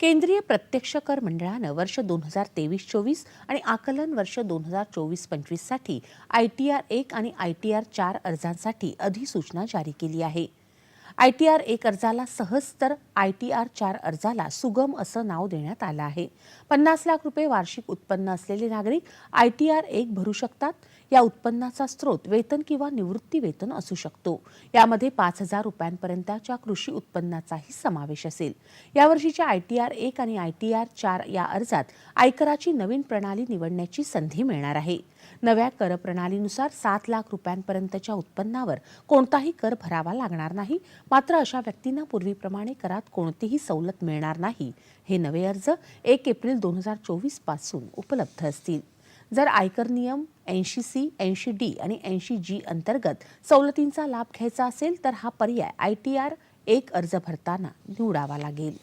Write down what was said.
केंद्रीय प्रत्यक्ष कर मंडळानं वर्ष दोन हजार तेवीस चोवीस आणि आकलन वर्ष दोन हजार चोवीस पंचवीससाठी आय टी आर एक आणि आय टी आर चार अर्जांसाठी अधिसूचना जारी केली आहे. आय टी आर एक अर्जाला सहज तर आय टी आर चार अर्जाला सुगम असं नाव देण्यात आलं आहे. पन्नास लाख रुपये वार्षिक उत्पन्न असलेले नागरिक आय टी आर एक भरू शकतात. या उत्पन्नाचा स्रोत वेतन किंवा निवृत्ती वेतन असू शकतो. यामध्ये पाच हजार रुपयांपर्यंतच्या कृषी उत्पन्नाचाही समावेश असेल. यावर्षीच्या आय टी आर एक आणि आय टी आर चार या अर्जात आयकराची नवीन प्रणाली निवडण्याची संधी मिळणार आहे. नव्या कर प्रणालीनुसार सात लाख रुपयांपर्यंतच्या उत्पन्नावर कोणताही कर भरावा लागणार नाही. मात्र अशा व्यक्तींना पूर्वीप्रमाणे करात कोणतीही सवलत मिळणार नाही. हे नवे अर्ज एक एप्रिल दोन हजार चोवीसपासून उपलब्ध असतील. जर आयकर नियम ऐंशी सी ऐंशी डी आणि ऐंशी जी अंतर्गत सवलतींचा लाभ घ्यायचा असेल तर हा पर्याय आय टी आर एक अर्ज भरताना निवडावा लागेल.